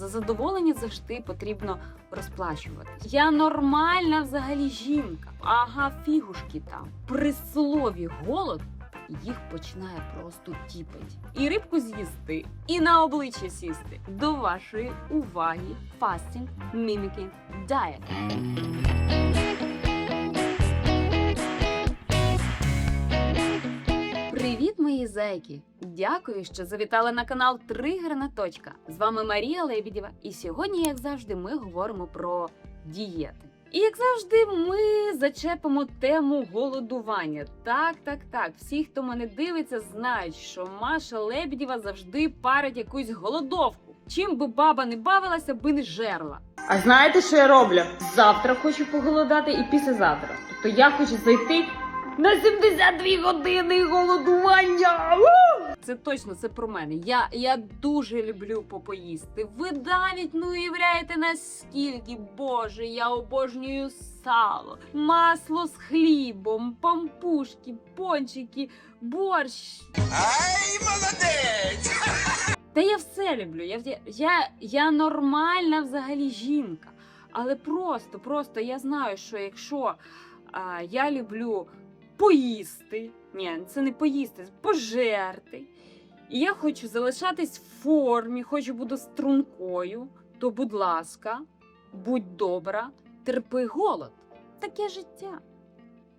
За задоволення завжди потрібно розплачувати. Я нормальна взагалі жінка. Ага, фігушки там. При слові голод їх починає просто тіпать. І рибку з'їсти, і на обличчя сісти. До вашої уваги Fasting Mimicking Diet. Зайки! Дякую, що завітали на канал Тригерна точка. З вами Марія Лебідєва, і сьогодні, як завжди, ми говоримо про дієти. І як завжди, ми зачепимо тему голодування. Так, так, так. Всі, хто мене дивиться, знають, що Маша Лебедєва завжди парить якусь голодовку. Чим би баба не бавилася, би не жерла. А знаєте, що я роблю? Завтра хочу поголодати і післязавтра. Тобто я хочу зайти на 72 години голодування. Це точно це про мене. Я, я дуже люблю попоїсти. Ви навіть не уявляєте наскільки, боже, я обожнюю сало, масло з хлібом, пампушки, пончики, борщ. Ай, молодець! Та я все люблю. Я, я, я, нормальна взагалі жінка. Але просто, просто я знаю, що якщо а, я люблю поїсти, ні, це не поїсти, пожерти. І я хочу залишатись в формі, хочу бути стрункою, то, будь ласка, будь добра, терпи голод. Таке життя.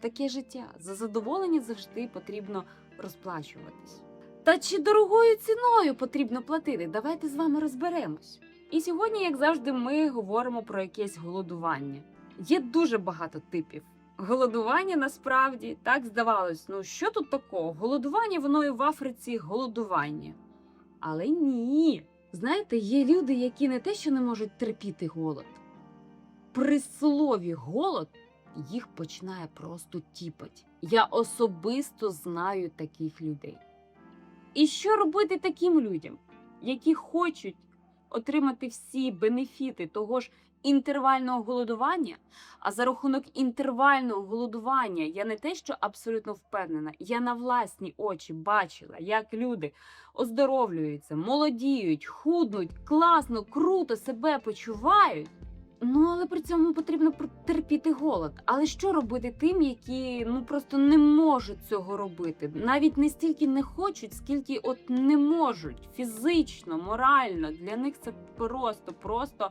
Таке життя. За задоволення завжди потрібно розплачуватись. Та чи дорогою ціною потрібно платити? Давайте з вами розберемось. І сьогодні, як завжди, ми говоримо про якесь голодування. Є дуже багато типів. Голодування насправді так здавалось. Ну що тут такого? Голодування воно і в Африці голодування. Але ні. Знаєте, є люди, які не те, що не можуть терпіти голод. При слові голод їх починає просто тіпать. Я особисто знаю таких людей. І що робити таким людям, які хочуть отримати всі бенефіти того ж інтервального голодування? А за рахунок інтервального голодування я не те, що абсолютно впевнена, я на власні очі бачила, як люди оздоровлюються, молодіють, худнуть, класно, круто себе почувають. Ну, але при цьому потрібно терпіти голод. Але що робити тим, які ну просто не можуть цього робити? Навіть не стільки не хочуть, скільки от не можуть фізично, морально. Для них це просто, просто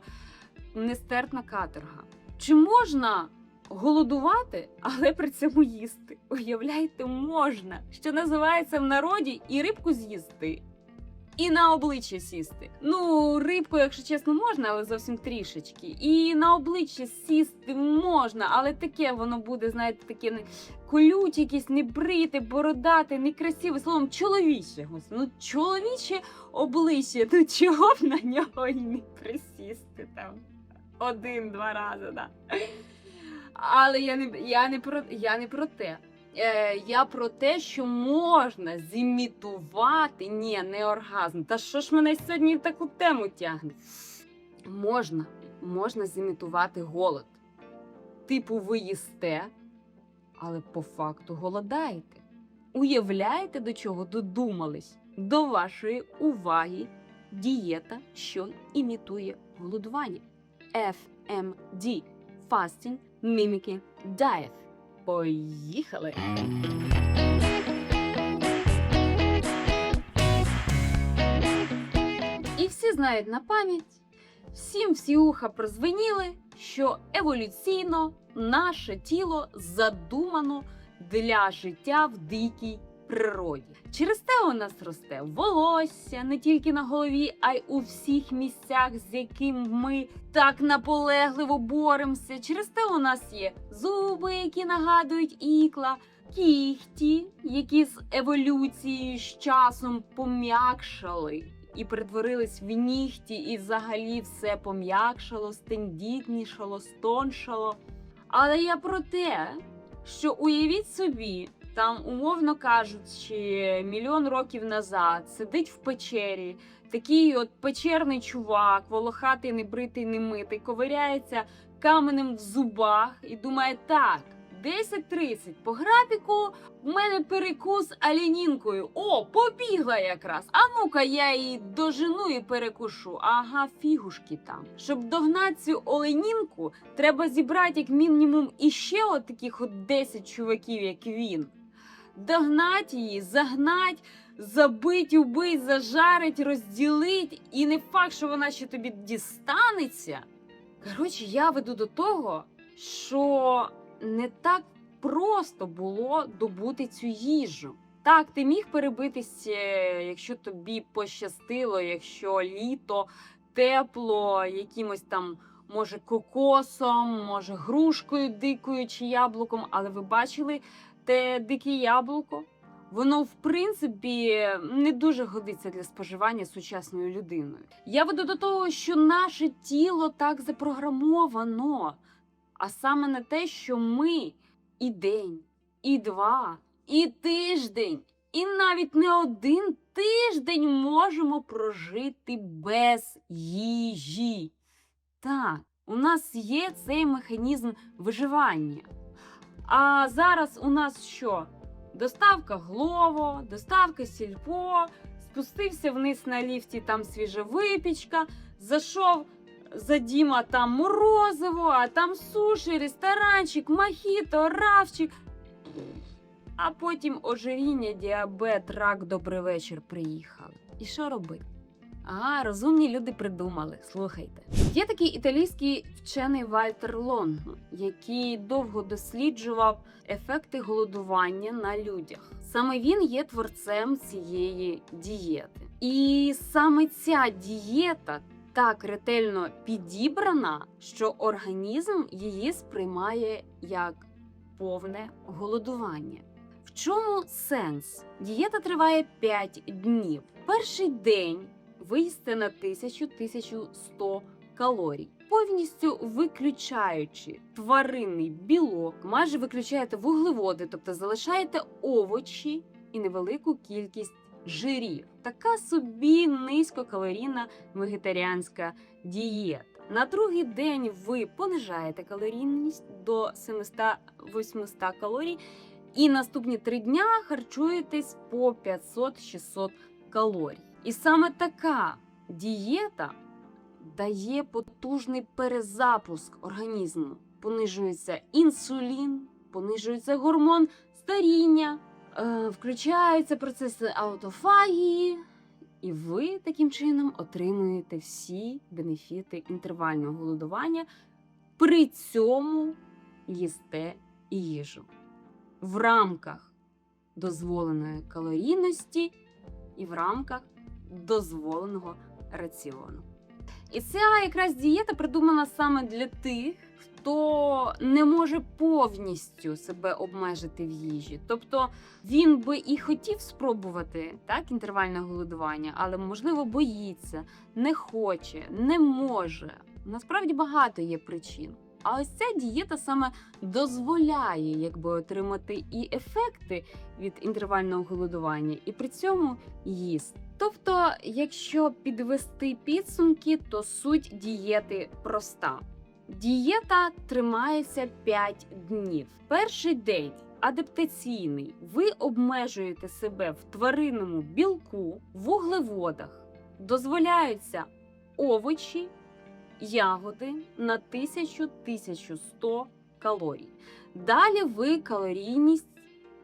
нестерпна каторга. Чи можна голодувати, але при цьому їсти? Уявляєте, можна, що називається в народі і рибку з'їсти, і на обличчя сісти. Ну, рибку, якщо чесно, можна, але зовсім трішечки. І на обличчя сісти можна, але таке воно буде, знаєте, таке не колюче, якесь небрите, бородате, некрасиве. Словом, чоловіче. Ну, чоловіче обличчя, ну чого б на нього і не присісти там один-два рази, да. Але я не, я не про я не про те. Е, я про те, що можна зімітувати, ні, не оргазм. Та що ж мене сьогодні в таку тему тягне? Можна, можна зімітувати голод. Типу, ви їсте, але по факту голодаєте. Уявляєте, до чого додумались? До вашої уваги дієта, що імітує голодування. FMD – Fasting Mimicking Diet. Поїхали! І всі знають на пам'ять, всім всі уха прозвеніли, що еволюційно наше тіло задумано для життя в дикій природі. Через те у нас росте волосся не тільки на голові, а й у всіх місцях, з яким ми так наполегливо боремося. Через те у нас є зуби, які нагадують ікла, кігті, які з еволюцією з часом пом'якшали. І перетворились в нігті, і взагалі все пом'якшало, стендітнішало, стоншало. Але я про те, що уявіть собі, там, умовно кажучи, мільйон років назад сидить в печері такий от печерний чувак, волохатий, небритий, немитий, ковиряється каменем в зубах і думає: так, 10.30 по графіку в мене перекус алінінкою. О, побігла якраз. А ну-ка, я її дожену і перекушу. Ага, фігушки там. Щоб догнати цю оленінку, треба зібрати як мінімум іще от таких от 10 чуваків, як він. Догнать її, загнать, забить, убить, зажарить, розділить, і не факт, що вона ще тобі дістанеться. Коротше, я веду до того, що не так просто було добути цю їжу. Так, ти міг перебитися, якщо тобі пощастило, якщо літо, тепло, якимось там, може, кокосом, може, грушкою дикою чи яблуком, але ви бачили те дике яблуко? Воно, в принципі, не дуже годиться для споживання сучасною людиною. Я веду до того, що наше тіло так запрограмовано, а саме на те, що ми і день, і два, і тиждень, і навіть не один тиждень можемо прожити без їжі. Так, у нас є цей механізм виживання. А зараз у нас що? Доставка Глово, доставка Сільпо, спустився вниз на ліфті, там свіжа випічка, зайшов за Діма там морозиво, а там суші, ресторанчик, мохіто, равчик. А потім ожиріння, діабет, рак, добрий вечір приїхали. І що робити? Ага, розумні люди придумали. Слухайте. Є такий італійський вчений Вальтер Лонгман, який довго досліджував ефекти голодування на людях. Саме він є творцем цієї дієти. І саме ця дієта так ретельно підібрана, що організм її сприймає як повне голодування. В чому сенс? Дієта триває 5 днів. Перший день ви їсте на 1000-1100 калорій, повністю виключаючи тваринний білок, майже виключаєте вуглеводи, тобто залишаєте овочі і невелику кількість жирів. Така собі низькокалорійна вегетаріанська дієта. На другий день ви понижаєте калорійність до 700-800 калорій, і наступні три дня харчуєтесь по 500-600 калорій. І саме така дієта дає потужний перезапуск організму. Понижується інсулін, понижується гормон старіння, е, включаються процеси аутофагії, і ви таким чином отримуєте всі бенефіти інтервального голодування. При цьому їсте їжу в рамках дозволеної калорійності і в рамках дозволеного раціону. І ця якраз дієта придумана саме для тих, хто не може повністю себе обмежити в їжі. Тобто він би і хотів спробувати так інтервальне голодування, але можливо боїться, не хоче, не може. Насправді багато є причин. А ось ця дієта саме дозволяє якби отримати і ефекти від інтервального голодування, і при цьому їсти. Тобто, якщо підвести підсумки, то суть дієти проста. Дієта тримається 5 днів. Перший день адаптаційний. Ви обмежуєте себе в тваринному білку, вуглеводах. Дозволяються овочі, ягоди на 1000-1100 калорій. Далі ви калорійність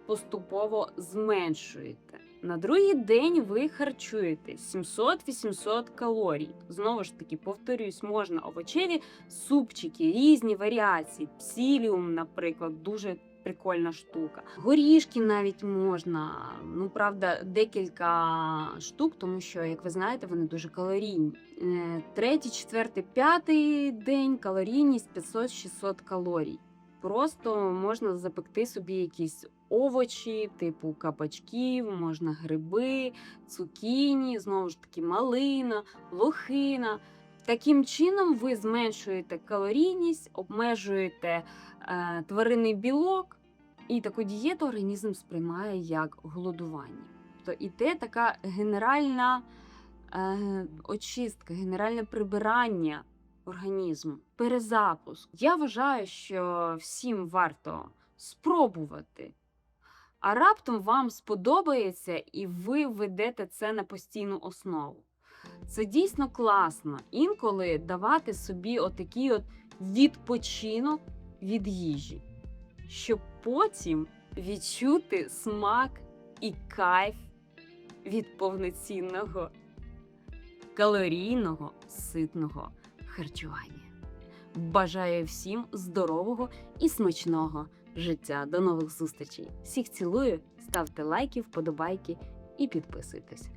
поступово зменшуєте. На другий день ви харчуєте 700-800 калорій. Знову ж таки, повторюсь, можна овочеві супчики, різні варіації, псіліум, наприклад, дуже прикольна штука. Горішки навіть можна. Ну, правда, декілька штук, тому що, як ви знаєте, вони дуже калорійні. Е, Третій, четвертий, п'ятий день калорійність 500-600 калорій. Просто можна запекти собі якісь овочі, типу кабачків, можна гриби, цукіні, знову ж таки, малина, лохина. Таким чином ви зменшуєте калорійність, обмежуєте е, тваринний білок, і таку дієту організм сприймає як голодування. Тобто іде така генеральна е, очистка, генеральне прибирання організму, перезапуск. Я вважаю, що всім варто спробувати. А раптом вам сподобається і ви ведете це на постійну основу. Це дійсно класно інколи давати собі отакий от відпочинок від їжі, щоб потім відчути смак і кайф від повноцінного калорійного ситного харчування. Бажаю всім здорового і смачного життя. До нових зустрічей. Всіх цілую, ставте лайки, вподобайки і підписуйтесь.